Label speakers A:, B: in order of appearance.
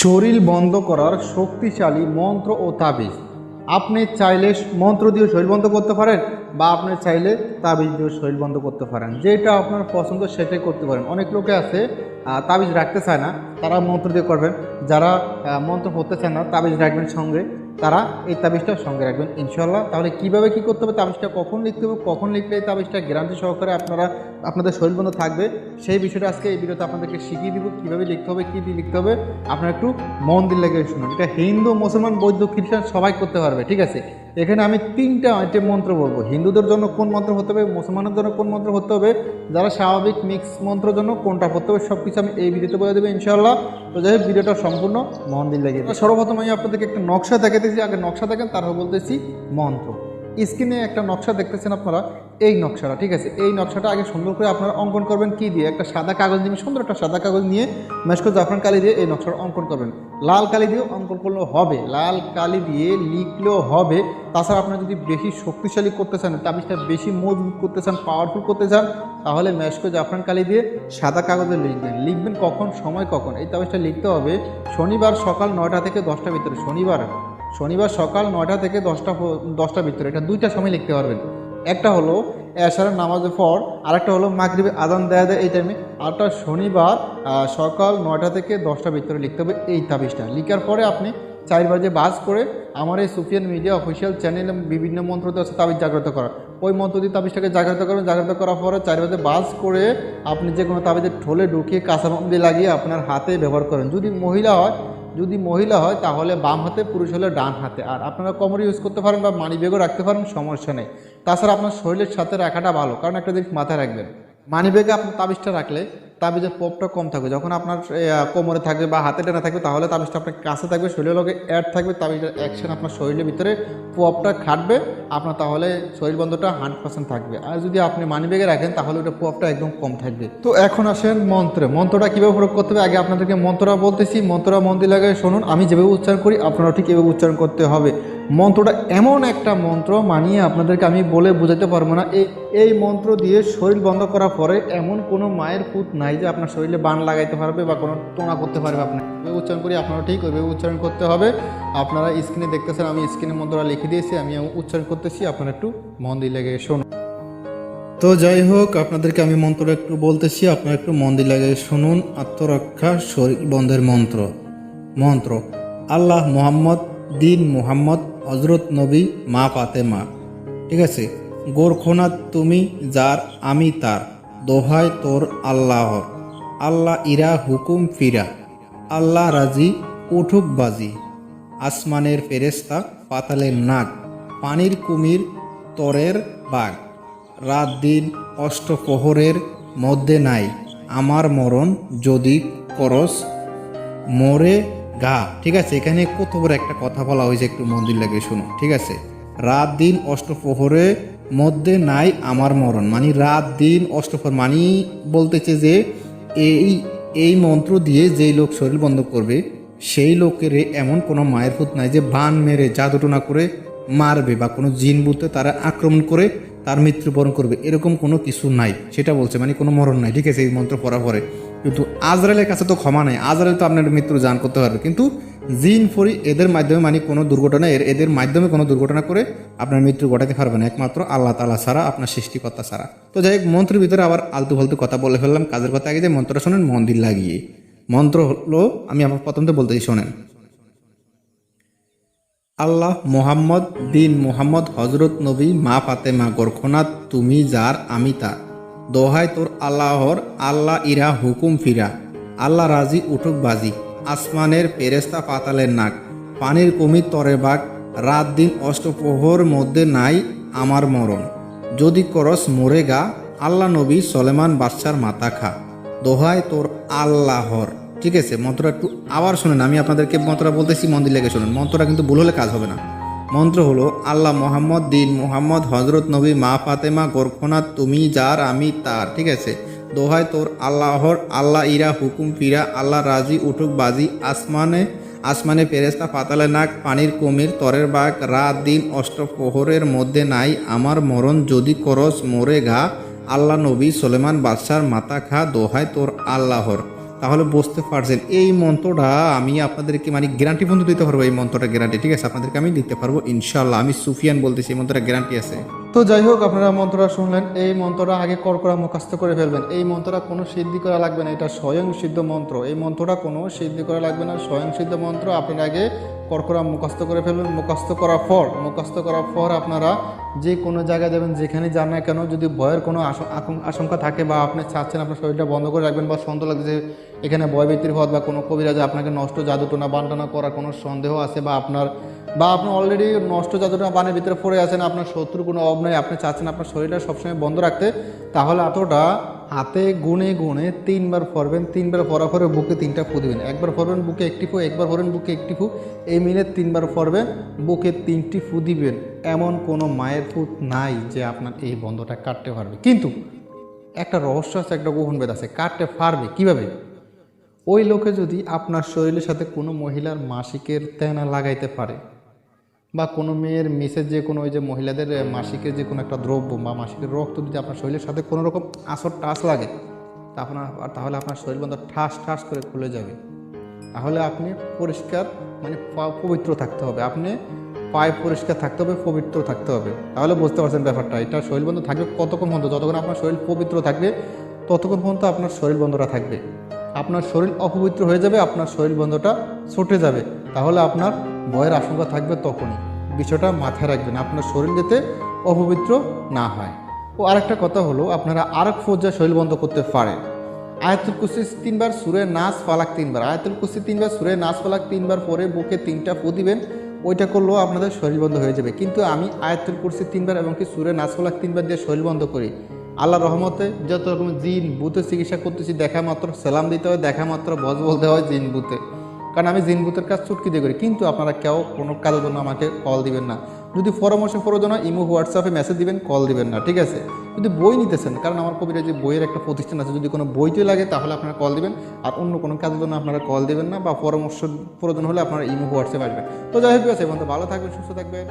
A: শরীর বন্ধ করার শক্তিশালী মন্ত্র ও তাবিজ। আপনি চাইলে মন্ত্র দিয়ে শরীর বন্ধ করতে পারেন বা আপনি চাইলে তাবিজ দিয়ে শরীর বন্ধ করতে পারেন। যেটা আপনার পছন্দ সেটাই করতে পারেন। অনেক লোকে আছে তাবিজ রাখতে চায় না, তারা মন্ত্র দিয়ে করবেন। যারা মন্ত্র পড়তে চায় না, তাবিজ রাখবেন সঙ্গে। তারা এই তাবিজটা সঙ্গে রাখবেন ইনশাল্লাহ তাহলে কীভাবে কি করতে হবে? তাবিজটা কখন লিখতে হবে? কখন লিখলে এই তাবিজটা গ্যারান্টি সহকারে আপনারা, আপনাদের শরীর বন্ধ থাকবে? সেই বিষয়টা আজকে এই ভিডিওতে আপনাদেরকে শিখিয়ে দিব, কীভাবে লিখতে হবে, কী দিয়ে লিখতে হবে। আপনারা একটু মন দিয়ে লেগে শুনুন। এটা হিন্দু, মুসলমান, বৌদ্ধ, খ্রিস্টান সবাই করতে পারবে, ঠিক আছে? এখানে আমি তিনটা আইটেম মন্ত্র বলব। হিন্দুদের জন্য কোন মন্ত্র হতে হবে মুসলমানের জন্য কোন মন্ত্র হতে হবে, যারা স্বাভাবিক মিক্স মন্ত্রের জন্য কোনটা হতে হবে সব কিছু আমি এই ভিডিওতে বলে দেবো ইনশাল্লাহ তো যাই হোক, ভিডিওটা সম্পূর্ণ মন দিল লেগে সর্বপ্রথম আমি আপনাদেরকে একটা নকশা দেখাতেছি আগে নকশা দেখেন, তারপর বলতেছি মন্ত্র। স্ক্রিনে একটা নকশা দেখতেছেন আপনারা, এই নকশাটা, ঠিক আছে? এই নকশাটা আগে সুন্দর করে আপনারা অঙ্কন করবেন কি দিয়ে? একটা সাদা কাগজ নিয়ে, সুন্দর একটা সাদা কাগজ নিয়ে মেশকো জাফরান কালি দিয়ে এই নকশাটা অঙ্কন করবেন। লাল কালি দিয়েও অঙ্কন করলেও হবে। লাল কালি দিয়ে লিখলেও হবে। তাছাড়া আপনারা যদি বেশি শক্তিশালী করতে চান, তাবিজটা বেশি মজবুত করতে চান পাওয়ারফুল করতে চান, তাহলে মেশকো জাফরান কালি দিয়ে সাদা কাগজে লিখবেন। লিখবেন কখন? সময় কখন? এই তাবিজটা লিখতে হবে শনিবার সকাল নয়টা থেকে দশটার ভিতরে, শনিবার শনিবার সকাল নয়টা থেকে দশটা দশটার ভিতরে, এটা দুইটা সময় লিখতে পারবেন। একটা হলো এশারের নামাজের পর, আরেকটা হলো মাগরিবে আদান দেয়া দেয় এই টাইমে আরেকটা শনিবার সকাল নয়টা থেকে দশটার ভিতরে লিখতে হবে এই তাবিজটা। লিখার পরে আপনি চার বাজে বাস করে আমার এই সুফিয়ান মিডিয়া অফিসিয়াল চ্যানেলে বিভিন্ন মন্ত্র আছে তাবিজ জাগ্রত করা। ওই মন্ত্র দিয়ে তাবিজটাকে জাগ্রত করবেন। জাগ্রত করার পরে চার বাজে বাস করে আপনি যে কোনো তাবিজের ঠোলে ঢুকিয়ে দিয়ে লাগিয়ে আপনার হাতে ব্যবহার করেন। যদি মহিলা হয় যদি মহিলা হয়, তাহলে বাম হাতে, পুরুষ হলে ডান হাতে। আর আপনারা কোমরে ইউজ করতে পারেন বা মানি ব্যাগও রাখতে পারেন, সমস্যা নেই। তাছাড়া আপনার শরীরের সাথে রাখাটা ভালো, কারণ একটা দিক মাথায় রাখবেন। মানি ব্যাগে আপনার তাবিজটা রাখলে, তাবিজের পপটা কম থাকবে। যখন আপনার কোমরে থাকবে বা হাতে টানা থাকবে, তাহলে তাবিজটা আপনার কাছে থাকবে, শরীরের লগে অ্যাড থাকবে, তাবিজের অ্যাকশন আপনার শরীরের ভিতরে পপটা খাটবে। আপনার তাহলে শরীর বন্ধটা হান্ড্রেড পার্সেন্ট থাকবে। আর যদি আপনি মানি ব্যাগে রাখেন, তাহলে ওটা প্রভাবটা একদম কম থাকবে। তো এখন আসেন মন্ত্রে। মন্ত্রটা কীভাবে প্রয়োগ করতে হবে? আগে আপনাদেরকে মন্ত্রটা বলতেছি। মন্ত্রটা মন্দির লাগে শুনুন। আমি যেভাবে উচ্চারণ করি আপনারা ঠিক এভাবে উচ্চারণ করতে হবে। মন্ত্রটা এমন একটা মন্ত্র মানিয়ে আপনাদেরকে আমি বলে বোঝাতে পারব না। এই এই মন্ত্র দিয়ে শরীর বন্ধ করার পরে এমন কোনো মায়ের পুত নাই যে আপনার শরীরে বান লাগাইতে পারবে বা কোনো টোনা করতে পারবে এভাবে উচ্চারণ করি, আপনারা ঠিক ওইভাবে উচ্চারণ করতে হবে। আপনারা স্ক্রিনে দেখতেছেন, আমি স্ক্রিনে মন্ত্রটা লিখে দিয়েছি, আমি উচ্চারণ করতেছি, আপনারা একটু মন দিয়ে লেগে শুনুন। তো যাই হোক, আপনাদেরকে আমি মন্ত্রটা একটু বলতেছি, আপনারা একটু মন দিয়ে লাগে শুনুন। আত্মরক্ষা শরীর বন্ধের মন্ত্র। মন্ত্র, আল্লাহ মোহাম্মদ দিন মোহাম্মদ হজরত নবী মা ফাতেমা। ঠিক আছে? গোরখোনাথ তুমি যার, আমি তার। দোহাই তোর আল্লাহর। আল্লাহ ইরা হুকুম ফিরা। আল্লাহ রাজি, উঠুক বাজি। আসমানের ফেরেস্তা পাতালের নাক। পানির কুমির তরের বাঘ রাত দিন অষ্টপ্রহরের মধ্যে নাই। আমার মরণ যদি করস, মরে গা। ঠিক আছে, এখানে কত বড় একটা কথা বলা হয়েছে, একটু মন্দির লাগে শুনো, ঠিক আছে? রাত দিন অষ্টপ্রহরে মধ্যে নাই আমার মরণ। মানে রাত দিন অষ্টপ্রহর মানে বলতেছে যে এই এই মন্ত্র দিয়ে যেই লোক শরীর বন্ধ করবে, সেই লোকের এমন কোনো মায়ের ফুত নাই যে বান মেরে, জাদুটনা করে মারবে বা কোনো জিন বুতে তারা আক্রমণ করে তার মৃত্যুবরণ করবে। এরকম কোনো কিছু নাই। সেটা বলছে মানে কোনো মরণ নাই। ঠিক আছে, এই মন্ত্র পড়া পরে। কিন্তু আজরালের কাছে তো ক্ষমা নাই। আজরাল তো আপনার মৃত্যু জান করতে পারবে। কিন্তু জিন, ফরি এদের মাধ্যমে মানে কোনো দুর্ঘটনা, এর এদের মাধ্যমে কোনো দুর্ঘটনা করে আপনার মৃত্যু ঘটাতে পারবে না। একমাত্র আল্লাহ তালা ছাড়া, আপনার সৃষ্টিকর্তা ছাড়া। তো যাই হোক, মন্ত্রের ভিতরে আবার আলতু ফালতু কথা বলে ফেললাম। কাজের কথা আগে যে মন্ত্রটা শোনেন, মন্দির লাগিয়ে। মন্ত্র হলো, আমি আমার প্রথমতে বলতেছি শোনেন। আল্লাহ মোহাম্মদ দিন মোহাম্মদ হজরত নবী মা ফাতেমা গোরখনাথ, তুমি যার, আমি তার। দোহাই তোর আল্লাহর, আল্লাহ ইরা হুকুম ফিরা। আল্লাহ রাজি উঠুক বাজি। আসমানের পেরেস্তা পাতালের নাক। পানির কুমির তরে বাঘ। রাত দিন অষ্টপ্রহর মধ্যে নাই আমার মরণ। যদি করস মরে গা, আল্লাহ নবী সলেমান বাদশার মাথা খা। দোহাই তোর আল্লাহর। ঠিক আছে, মন্ত্রটা একটু আবার শোনেন, আমি আপনাদেরকে মন্ত্রটা বলতেছি মন্দির লেগে শুনুন। মন্ত্রটা কিন্তু ভুল হলে কাজ হবে না। মন্ত্র হলো, আল্লাহ মোহাম্মদ দিন মোহাম্মদ হজরত নবী মা ফাতেমা, গোরখনাথ, তুমি যার, আমি তার, ঠিক আছে? দোহায় তোর আল্লাহর, আল্লাহ ইরা হুকুম ফিরা, আল্লাহ রাজি উঠুক বাজি, আসমানে আসমানে পেরেস্তা পাতালে নাক, পানির কুমির, তরের বাঘ, রাত দিন অষ্টপ্রহরের মধ্যে নাই, আমার মরণ যদি করস মরে ঘা, আল্লাহ নবী সোলেমান বাদশার মাথা খা, দোহায় তোর আল্লাহর। তাহলে বুঝতে পারছেন। এই মন্ত্রটা আমি আপনাদেরকে মানে গ্যারান্টি বন্ধু দিতে পারব, এই মন্ত্রটা গ্যারান্টি ঠিক আছে? আপনাদেরকে আমি দিতে পারব ইনশাল্লাহ আমি সুফিয়ান বলতেছি, এই মন্ত্রটা গ্যারান্টি আছে। তো যাই হোক, আপনারা মন্ত্রটা শুনলেন, এই মন্ত্রটা আগে করকরা মুখস্থ করে ফেলবেন। এই মন্ত্রটা কোনো সিদ্ধি করা লাগবে না, এটা স্বয়ং সিদ্ধ মন্ত্র। এই মন্ত্রটা কোনো সিদ্ধি করা লাগবে না, স্বয়ং সিদ্ধ মন্ত্র। আপনারা আগে করকরা মুখস্থ করে ফেলবেন। মুখস্থ করার পর, মুখস্থ করার পর আপনারা যে কোনো জায়গায় যাবেন, যেখানে যান না কেন, যদি ভয়ের কোনো আশঙ্কা থাকে বা আপনি চাচ্ছেন আপনার শরীরটা বন্ধ করে রাখবেন বা সন্দেহ লাগছে এখানে ব্যক্তির পথ বা কোনো কবিরাজে আপনাকে নষ্ট জাদুটোনা বান্টানা করার কোনো সন্দেহ আছে বা আপনার, বা আপনি অলরেডি নষ্ট জাদুটোনা বানের ভিতরে পড়ে আছেন, আপনার শত্রুর কোনো অভাব নেই, আপনি চাচ্ছেন আপনার শরীরটা সবসময় বন্ধ রাখতে, তাহলে এতটা হাতে গুনে গুনে তিনবার পরবেন তিনবার পরা পরে বুকে তিনটা ফু দিবেন। একবার পরবেন বুকে একটি ফু, একবার পরবেন বুকে একটি ফু, এই মিলে তিনবার পরবেন বুকে তিনটি ফু দিবেন। এমন কোনো মায়ের ফুট নাই যে আপনার এই বন্ধটা কাটতে পারবে। কিন্তু একটা রহস্য আছে, একটা গোপন বেদ আছে, কাটতে পারবে। কীভাবে? ওই লোকে যদি আপনার শরীরের সাথে কোনো মহিলার মাসিকের তেনা লাগাইতে পারে, বা কোনো মেয়ের মেসের যে কোনো ওই যে মহিলাদের মাসিকের যে কোনো একটা দ্রব্য, বা মাসিকের রক্ত যদি আপনার শরীরের সাথে কোনো রকম আসর টাস লাগে, তা আপনার, তাহলে আপনার শরীর বন্ধ ঠাস ঠাস করে খুলে যাবে। তাহলে আপনি পরিষ্কার মানে পবিত্র থাকতে হবে। আপনি পায়ে পরিষ্কার থাকতে হবে, পবিত্র থাকতে হবে। তাহলে বুঝতে পারছেন ব্যাপারটা। এটা শরীর বন্ধ থাকবে কতক্ষণ পর্যন্ত? যতক্ষণ আপনার শরীর পবিত্র থাকবে, ততক্ষণ পর্যন্ত আপনার শরীর বন্ধটা থাকবে। আপনার শরীর অপবিত্র হয়ে যাবে, আপনার শরীর বন্ধটা ছুটে যাবে। তাহলে আপনার ভয়ের আশঙ্কা থাকবে তখনই। বিষয়টা মাথায় রাখবেন, আপনার শরীর যাতে অপবিত্র না হয়। ও আরেকটা কথা হলো, আপনারা আরেক পর্যায়ে শরীর বন্ধ করতে পারেন। আয়াতুল কুসি তিনবার সুরে নাচ ফালাক তিনবার। আয়াতুল কুসি তিনবার সুরে নাচ ফালাক তিনবার পরে বুকে তিনটা ফু দিবেন, ওইটা করলেও আপনাদের শরীর বন্ধ হয়ে যাবে। কিন্তু আমি আয়াতুল কুরসি তিনবার এবং কি সুরে নাচ ফালাক তিনবার দিয়ে শরীর বন্ধ করি আল্লাহ রহমতে যত রকম জিন ভূতের চিকিৎসা করতেছি, দেখা মাত্র সালাম দিতে হয়, দেখা মাত্র বজ বলতে হয় জিন ভূতে। কারণ আমি জিন ভূতের কাজ চুটকি দিয়ে করি, কিন্তু আপনারা কেউ কোনো কাজের জন্য আমাকে কল দিবেন না। যদি পরামর্শ প্রয়োজন হয় ইমো, হোয়াটসঅ্যাপে মেসেজ দিবেন কল দিবেন না, ঠিক আছে? যদি বই নিতেছেন, কারণ আমার কবিরা যে বইয়ের একটা প্রতিষ্ঠান আছে, যদি কোনো বইতে লাগে, তাহলে আপনারা কল দিবেন। আর অন্য কোনো কাজের জন্য আপনারা কল দিবেন না, বা পরামর্শ প্রয়োজন হলে আপনারা ইমো, হোয়াটসঅ্যাপ আসবেন। তো যাই হোক আছে বন্ধু ভালো থাকবেন, সুস্থ থাকবেন।